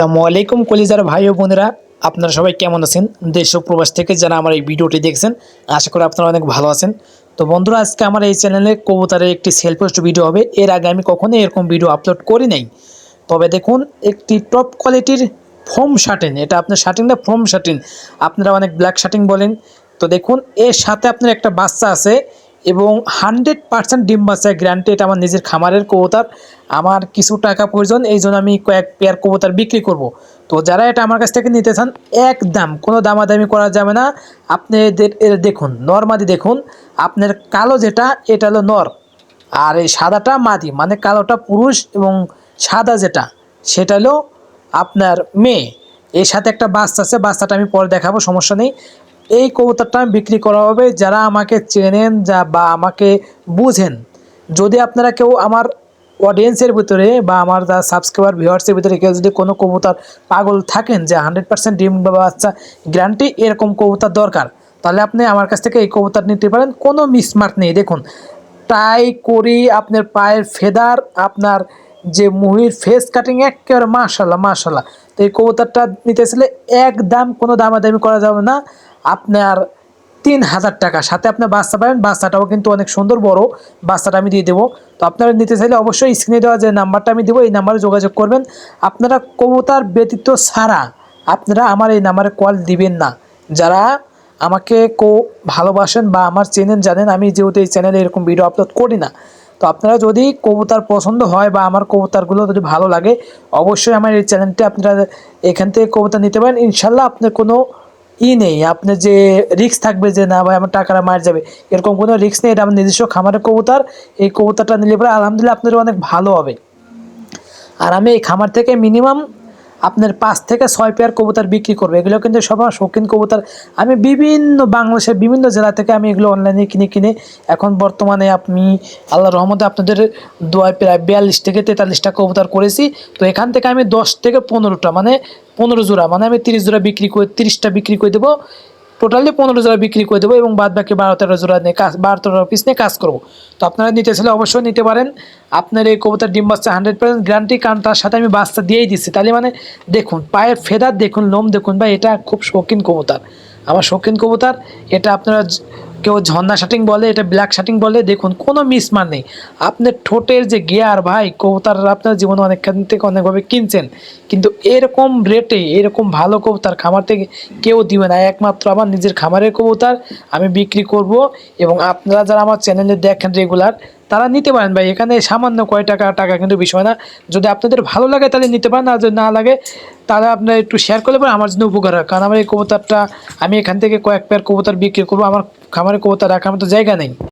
আসসালামু আলাইকুম কলিজার ভাই ও বোনেরা, আপনারা সবাই কেমন আছেন? দেশ ও প্রবাস থেকে যারা আমার এই ভিডিওটি দেখছেন, আশা করি আপনারা অনেক ভালো আছেন। তো বন্ধুরা, আজকে আমার এই চ্যানেলে কবুতারের একটি সেলফ পোস্ট ভিডিও হবে। এর আগে আমি কখনোই এরকম ভিডিও আপলোড করি নাই। তবে দেখুন, একটি টপ কোয়ালিটির ফোম শার্টিন এটা আপনার শার্টিংটা ফোম শার্টিন আপনারা অনেক ব্ল্যাক শার্টিং বলেন। তো দেখুন, এর সাথে আপনার একটা বাচ্চা আছে। এবং হান্ড্রেড পার্সেন্ট ডিম বাচ্চা গ্যারান্টি এটা আমার নিজের খামারের কবুতর। আমার কিছু টাকা প্রয়োজন, এই জন্য আমি কয়েক পেয়ার কবুতর বিক্রি করব। তো যারা এটা আমার কাছ থেকে নিতে চান, এক দাম, কোনো দামাদামি করা যাবে না। আপনি এদের- দেখুন, নর্মাদি দেখুন। আপনার কালো যেটা, এটা হলো নর। আর এই সাদাটা মাদি মানে কালোটা পুরুষ এবং সাদা যেটা, সেটা হলো আপনার মেয়ে। এর সাথে একটা বাচ্চা আছে, বাচ্চাটা আমি পরে দেখাবো, সমস্যা নেই। এই কবুতরটা আমি বিক্রি করা হবে যারা আমাকে চেনেন যা বা আমাকে বুঝেন। যদি আপনারা কেউ আমার অডিয়েন্সের ভিতরে বা আমার যা সাবস্ক্রাইবার ভিউয়ার্সের ভিতরে কেউ যদি কোনো কবুতর পাগল থাকেন যে হান্ড্রেড পার্সেন্ট ডিম বা বাচ্চা গ্যারান্টি এরকম কবুতর দরকার, তাহলে আপনি আমার কাছ থেকে এই কবুতর নিতে পারেন। কোনো মিসমার্ক নেই। দেখুন টাই করি আপনার পায়ের ফেদার, আপনার যে মুহির ফেস কাটিং একেবারে মাশাল্লাহ মাশাল্লাহ। তো এই কবুতরটা নিতে চাইলে একদম কোনো দামাদামি করা যাবে না। আপনার তিন হাজার টাকা। সাথে আপনার বাচ্চা পাবেন, বাচ্চাটাও কিন্তু অনেক সুন্দর বড়। বাচ্চাটা আমি দিয়ে দেবো। তো আপনারা নিতে চাইলে অবশ্যই স্ক্রিনে দেওয়া যে নাম্বারটা আমি দেবো, এই নাম্বারে যোগাযোগ করবেন। আপনারা কবুতর ব্যতীত ছাড়া আপনারা আমার এই নাম্বারে কল দিবেন না। যারা আমাকে কো ভালোবাসেন বা আমার চেনেন জানেন, আমি যেহেতু এই চ্যানেলে এরকম ভিডিও আপলোড করি না। তো আপনারা যদি কবুতর পছন্দ হয় বা আমার কবুতরগুলো যদি ভালো লাগে, অবশ্যই আমার এই চ্যানেলটি আপনারা এখান থেকে কবুতর নিতে পারেন। ইনশাল্লাহ আপনার কোনো ই নেই আপনার যে রিক্স থাকবে যে না ভাই আমার টাকাটা মার যাবে, এরকম কোনো রিক্স নেই, এটা আমার নিজস্ব খামারের কবুতর, এই কবুতরটা নিলে পরে আলহামদুলিল্লাহ আপনার অনেক ভালো হবে। আর আমি এই খামার থেকে মিনিমাম আপনার পাঁচ থেকে ছয় পেয়ার কবুতর বিক্রি করবে। এগুলো কিন্তু সবার শৌখিন কবুতর। আমি বিভিন্ন বাংলাদেশের বিভিন্ন জেলা থেকে আমি এগুলো অনলাইনে কিনে কিনে এখন বর্তমানে আপনি আল্লাহ রহমতে আপনাদের দোয়ায় প্রায় বিয়াল্লিশ থেকে তেতাল্লিশটা কবুতর করেছি। তো এখান থেকে আমি দশ থেকে পনেরোটা মানে পনেরো জোড়া মানে আমি তিরিশ জোড়া বিক্রি করে তিরিশটা বিক্রি করে দেবো। টোটালি পনেরো জোড়া বিক্রি করে দেবো এবং বাদ বাকি বারো তেরো জোড়া নিয়ে কাজ, বারো তেরো পিস নিয়ে কাজ করব। তো আপনারা নিতে চাইলে অবশ্যই নিতে পারেন। আপনার এই কবুতার ডিম বাচ্চা হান্ড্রেড পার্সেন্ট গ্যারান্টি কারণ তার সাথে আমি বাচ্চা দিয়েই দিচ্ছি। তাহলে মানে দেখুন, পায়ের ফেদার দেখুন, লোম দেখুন বা এটা খুব শৌখিন কবুতার। আমার শৌখিন কবুতার, এটা আপনারা কেউ ঝর্ণা শার্টিং বলে, এটা ব্ল্যাক শার্টিং বলে, দেখুন, কোনো মিস মান নেই। আপনার ঠোঁটের যে গিয়ার ভাই, কবুতার আপনার জীবনে অনেকখান থেকে অনেকভাবে কিনছেন, কিন্তু এরকম রেটে এরকম ভালো কবুতার খামার থেকে কেউ দিবে না। একমাত্র আমার নিজের খামারের কবুতার আমি বিক্রি করব, এবং আপনারা যারা আমার চ্যানেলে দেখেন রেগুলার তারা নিতে পারেন ভাই। এখানে সামান্য কয় টাকা টাকা কিন্তু বিষয় না। যদি আপনাদের ভালো লাগে তাহলে নিতে পারেন, আর যদি না লাগে, তাহলে আপনারা একটু শেয়ার করলে পারেন আমার জন্য উপকার হয়। কারণ আমার এই কবুতরটা, আমি এখান থেকে কয়েক পেয়ার কবুতর বিক্রি করব, আমার খামারের কবুতর রাখার মতো জায়গা নেই।